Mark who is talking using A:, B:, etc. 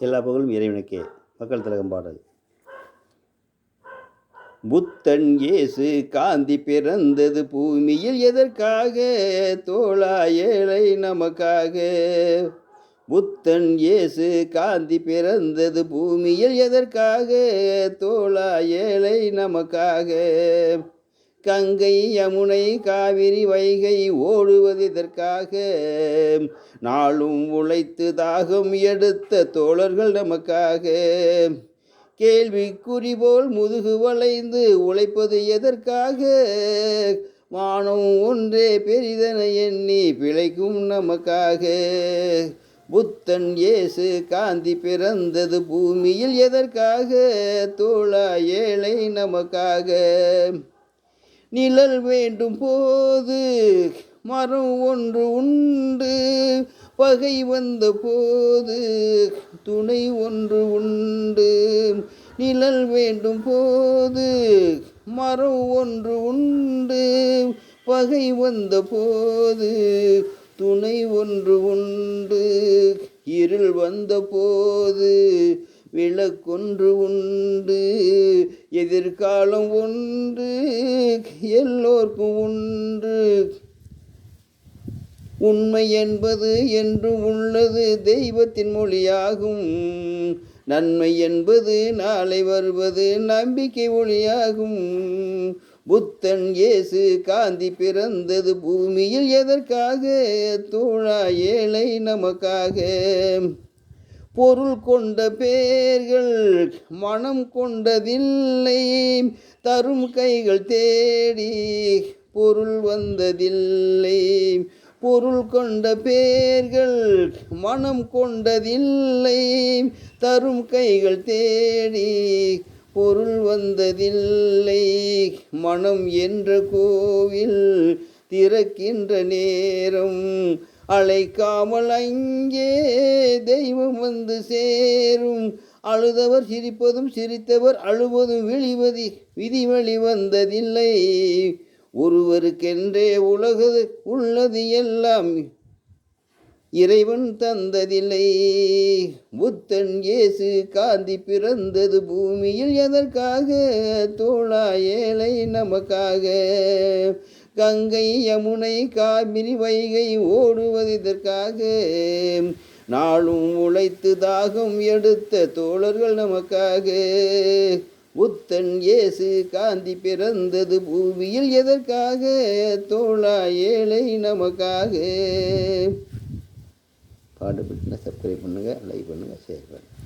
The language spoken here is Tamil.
A: எல்லா புகழும் இறைவனுக்கே. மக்கள் திலகம் பாடல். புத்தன் இயேசு காந்தி பிறந்தது பூமியில் எதற்காக? தோழா ஏழை நமக்காக. புத்தன் இயேசு காந்தி பிறந்தது பூமியில் எதற்காக? தோழா ஏழை நமக்காக. கங்கை யமுனை காவிரி வைகை ஓடுவது இதற்காக. நாளும் உழைத்து தாகம் எடுத்த தோழர்கள் நமக்காக. கேள்விக்குறி போல் முதுகு வளைந்து உழைப்பது எதற்காக? வானம் ஒன்றே பெரிதனை எண்ணி பிழைக்கும் நமக்காக. புத்தன் இயேசு காந்தி பிறந்தது பூமியில் எதற்காக? தோழா ஏழை நமக்காக. நிழல் வேண்டும் போது மரம் ஒன்று உண்டு. பகை வந்த போது துணை ஒன்று உண்டு. நிழல் வேண்டும் போது மரம் ஒன்று உண்டு. பகை வந்த போது துணை ஒன்று உண்டு. இருள் வந்த போது விளக்கொன்று உண்டு எதிர்காலம் ஒன்று எல்லோர்க்கும் உண்டு. உண்மை என்பது என்று உள்ளது தெய்வத்தின் மொழியாகும். நன்மை என்பது நாளை வருவது நம்பிக்கை ஒளியாகும். புத்தன் இயேசு காந்தி பிறந்தது பூமியில் எதற்காக? தோழா ஏழை நமக்காக. பொருள் கொண்ட பேர்கள் மனம் கொண்டதில்லை. தரும் கைகள் தேடி பொருள் வந்ததில்லை. பொருள் கொண்ட பேர்கள் மனம் கொண்டதில்லை. தரும் கைகள் தேடி பொருள் வந்ததில்லை. மனம் என்ற கோவில் திறக்கின்ற நேரம் அழைக்காமல் அங்கே தெய்வம் வந்து சேரும். அழுதவர் சிரிப்பதும் சிரித்தவர் அழுவதும் விழிவதி விதிவழி வந்ததில்லை. ஒருவருக்கென்றே உலகது உள்ளது எல்லாம் இறைவன் தந்ததில்லை. புத்தன் இயேசு காந்தி பிறந்தது பூமியில் எதற்காக? தோழா ஏழை நமக்காக. கங்கை யமுனை காவிரி வைகை ஓடுவது இதற்காக. நாளும் உழைத்து தாகம் எடுத்த தோழர்கள் நமக்காக. புத்தன் இயேசு காந்தி பிறந்தது பூமியில் எதற்காக? தோழா ஏழை நமக்காக. பாடுபட்டு சப்ஸ்கிரைப் பண்ணுங்கள் லைக் பண்ணுங்கள் ஷேர் பண்ணுங்கள்